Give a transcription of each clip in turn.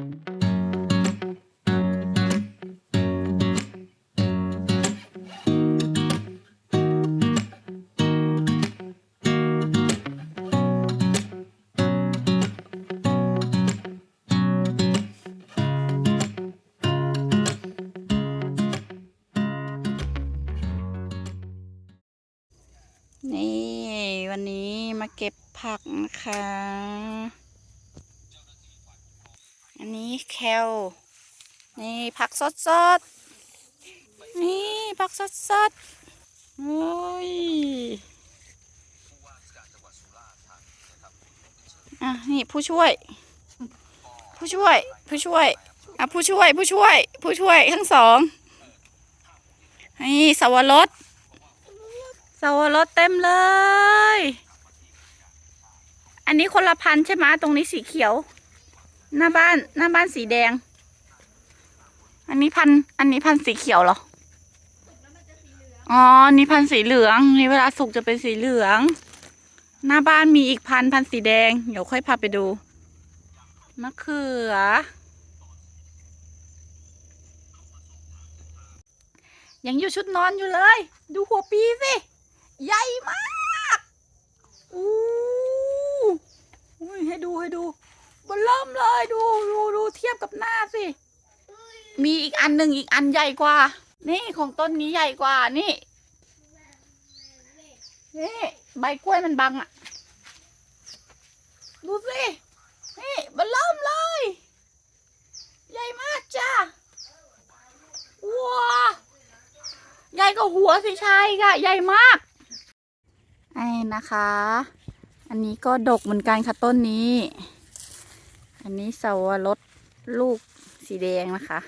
นี่วันนี้มาเก็บผักนะคะ นี้แคลนี่ผักสดสดนี่ผักสดสดโอ้ยอะนี่ผู้ช่วย ผู้ช่วยผู้ช่วยอะผู้ช่วยผู้ช่วย ผู้ช่วยทั้งสองนี่สวรสสวรสเต็มเลย อันนี้คนละพันใช่ไหมตรงนี้สีเขียว หน้าบ้านหน้าบ้านสีแดง อันนี้พันอันนี้พันสีเขียวเหรออ๋อนี่พันสีเหลืองนี่เวลาสุกจะเป็นสีเหลือง หน้าบ้านมีอีกพันพันสีแดงเดี๋ยวค่อยพาไปดูมะเขือ ยังอยู่ชุดนอนอยู่เลย ดูหัวปีสิใหญ่มากอู้ให้ดูให้ดู บนเริ่มเลยดูดูดูเทียบกับหน้าสิ มีอีกอันหนึ่งอีกอันใหญ่กว่า นี่ของต้นนี้ใหญ่กว่านี่นี่ใบกล้วยมันบังอะดูสินี่บนเริ่มเลย ใหญ่มากจ้าว้าใหญ่กว่าหัวสิชายค่ะ ใหญ่มากไอ้นะคะ อันนี้ก็ดกเหมือนกันค่ะต้นนี้ อันนี้สวรสลูกสีแดงนะคะ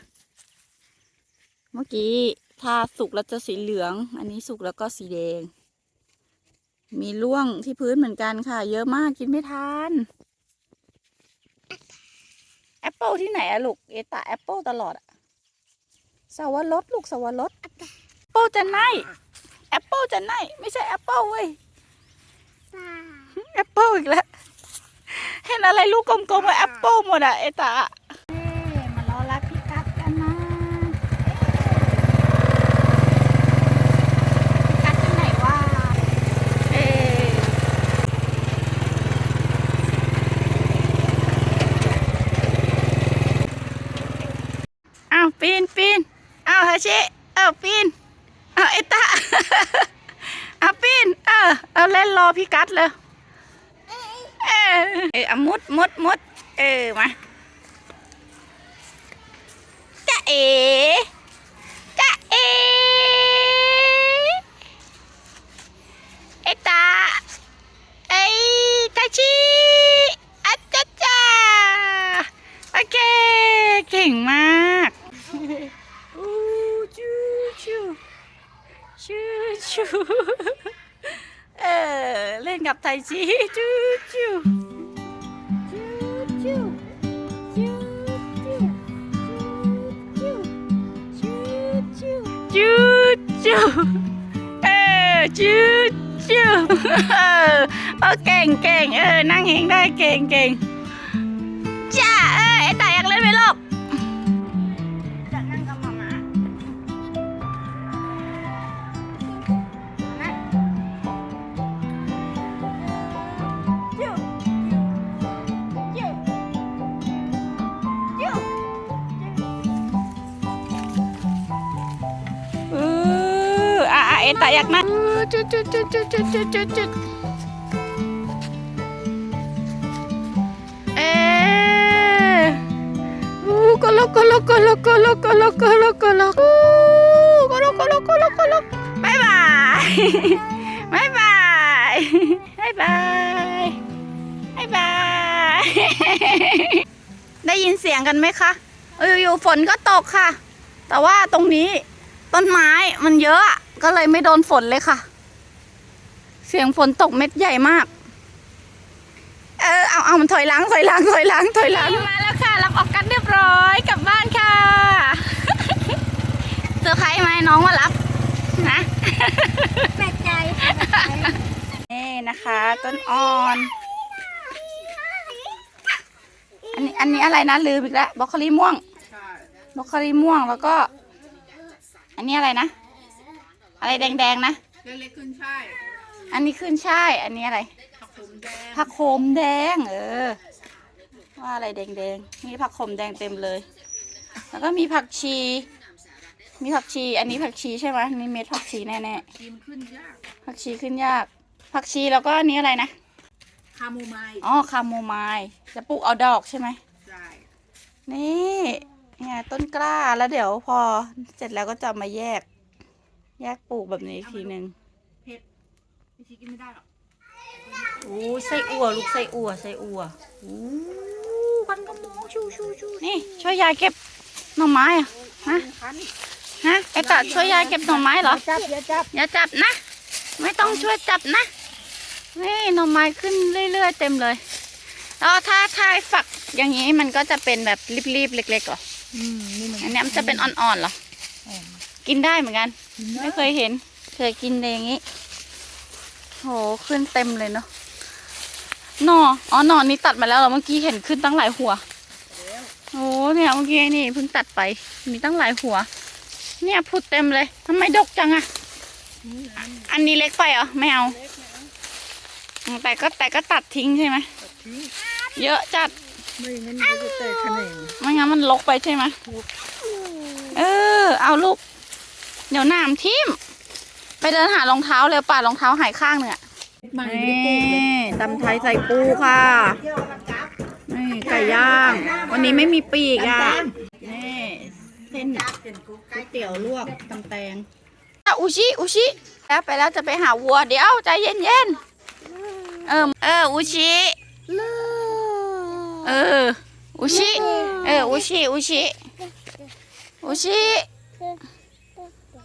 เมื่อกี้ถ้าสุกแล้วจะสีเหลือง อันนี้สุกแล้วก็สีแดง มีร่วงที่พื้นเหมือนกันค่ะ เยอะมากกินไม่ทานแอปเปิลที่ไหนอะลูกเอตาแอปเปิลตลอดอะสวรสลูกสวรสแอปเปิลจะไหนแอปเปิลจะไหนไม่ใช่แอปเปิลเว้ยแอปเปิลอีกแล้วเห็นอะไรลูกกลมๆว่าแอปเปิลหมดอะเอตามารอรับพี่กัดกันนะพี่กัดที่ไหนวะเอ๊อ้าวปีนปีนอ้าวฮาชิเอ้าปีนอ้าวเอตาเอาปีนเออเอาเล่นรอพี่กัดเลย เออเอามุดมุดมุดเออมาจ้าเอจ้าเอเอตาเอ้ตาชีอัจจาจ้าโอเคเก่งมากอู้จูจูจูจูเออเล่นกับไทจีจูจูจู อจูจูเออเออเก่งเก่งเออนั่งเองได้เก่งเก่งจ้าเออ นตาอยากนั่งจุดจุดจุดจุดจุดจุดจุดจุดเอออู้กลกกลกกลกกลกกลกกลกกลกกลกกลกกลกกลกบายบายบายบายบายบายบายบายได้ยินเสียงกันไหมคะอยู่ๆฝนก็ตกค่ะ แต่ว่าตรงนี้ต้นไม้มันเยอะ ก็เลยไม่โดนฝนเลยค่ะ เสียงฝนตกเม็ดใหญ่มาก เออเอาเอามันถอยหลังถอยหลังถอยหลังถอยหลังมาแล้วค่ะรับออกกันเรียบร้อยกลับบ้านค่ะเจอใครไหมน้องมารับนะแปลกใจนี่นะคะ ต้นอ่อน อันนนี้อันนี้อะไรนะลืมอีกแล้วบรอกโคลีม่วงใช่บรอกโคลีม่วงแล้วก็ อันนี้อะไรนะ อะไรแดงๆนะ เล็กๆขึ้นใช่ายอันนี้ขึ้นช่าย อันนี้อะไร ผักผมแดงผักโขมแดง เออ ว่าอะไรแดงๆ มีผักโขมแดงเต็มเลย แล้วก็มีผักชี มีผักชี อันนี้ผักชีใช่ไหมนี่เม็ดผักชีแน่กินขึ้นยากๆ ผักชีขึ้นยาก ผักชีแล้วก็อันนี้อะไรนะ คาโมไมล์อ๋อคาโมไมล์จะปลูกเอาดอกใช่ไหม ใช่นี่เนี่ยต้นกล้าแล้วเดี๋ยวพอเสร็จแล้วก็จะมาแยก แยกปลูกแบบนี้อีกทีหนึ่งเผ็ดพี่ชีกินไม่ได้หรอกโอ้ไส้อั่วลูกไส้อั่วไส้อั่วโอ้กันกระโมงชูชูชูนี่ช่วยยายเก็บหน่อไม้อะฮะคันฮะไอ้กะช่วยยายเก็บหน่อไม้เหรอจับอย่าจับอย่าจับนะ ไม่ต้องช่วยจับนะนี่หน่อไม้ขึ้นเรื่อยๆเต็มเลยแล้วถ้าถ้าฝักอย่างนี้มันก็จะเป็นแบบรีบๆเล็กๆเหรออืมนี่มันอันเนี้ยมันจะเป็นอ่อนๆเหรอกินได้เหมือนกัน ไม่เคยเห็น เคยกินในอย่างนี้ โห ขึ้นเต็มเลยเนาะหน่ออ๋อหน่อนี้ตัดมาแล้วเหรอเมื่อกี้เห็นขึ้นตั้งหลายหัวโอ้เนี่ยเมื่อกี้นี่เพิ่งตัดไป มีตั้งหลายหัว เนี่ยพุดเต็มเลยทำไมดกจังอะอะอันนี้เล็กไปเหรอไม่เอาอืมแต่ก็แต่ก็ตัดทิ้งใช่ไหมเยอะจัด ไม่งั้นมันจะแตกขนงไม่งั้นมันลกไปใช่ไหมเออ เอาลูก เดี๋ยวน้ำทิ่มไปเดินหารองเท้าเลยป่ารองเท้าหายข้างหนึ่งอะมันไม่ได้ปลูกเลยตำไทยใส่ปูค่ะ นี่ไก่ย่าง วันนี้ไม่มีปีกอะ นี่เส้นก๋วยเตี๋ยวลวกตำแตงอุชิอุชิแล้วไปแล้วจะไปหาวัวเดี๋ยวใจเย็นๆเออเอออุชิเอออุชิเอออุชิอุชิอุชิเ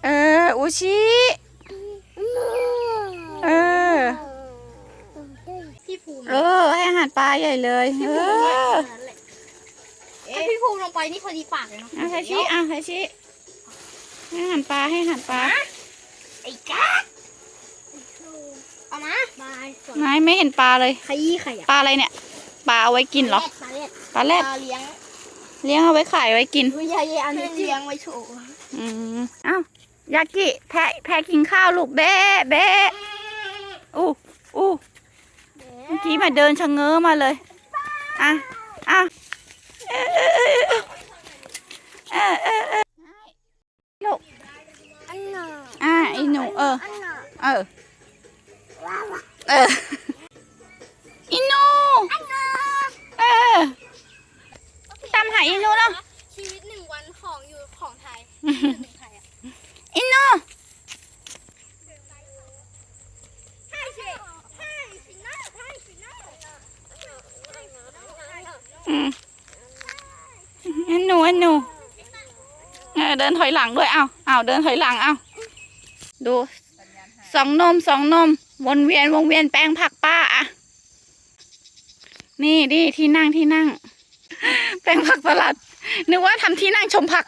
อออุชิเออพี่ภูมิเออให้อาหารปลาใหญ่เลยเออถ้าพี่ภูมิลงไปนี่พอดีปากเลยเนาะเอาใช้ชีเอาใช้ชีให้อาหารปลาให้อาหารปลาไอ้กาเอามาบายส่วนนายไม่เห็นปลาเลยขยี้ไข่อะปลาอะไรเนี่ยปลาเอาไว้กินเหรอปลาเล็ดปลาแรดปลาเลี้ยงเลี้ยงเอาไว้ขายไว้กินวิยายอันนี้เลี้ยงไว้โชว์อืมเอ้า ยากิแพะแพะกินข้าวลูกเบ๊ะเบ๊ะอู้อู้เมื่อกี้มาเดินชะเง้อมาเลย อะอะเออ เออ เออเออเออเออลูกอะอะไอหนูเอออันน่ะเออเอออินูเออตามหาอินูแล้วชีวิตหนึ่งวันของอยู่ของไทยหนึ่งไทยอะ อินู ใช่สิใช่สินะใช่สินะ อืมอินูอินู เดินถอยหลังด้วยเอาเอาเดินถอยหลังเอาดูสองนมสองนม วนเวียนวงเวียนแปลงผักป้าอะนี่ดิที่นั่งที่นั่ง แปลงผักสลัด นึกว่าทำที่นั่งชมผัก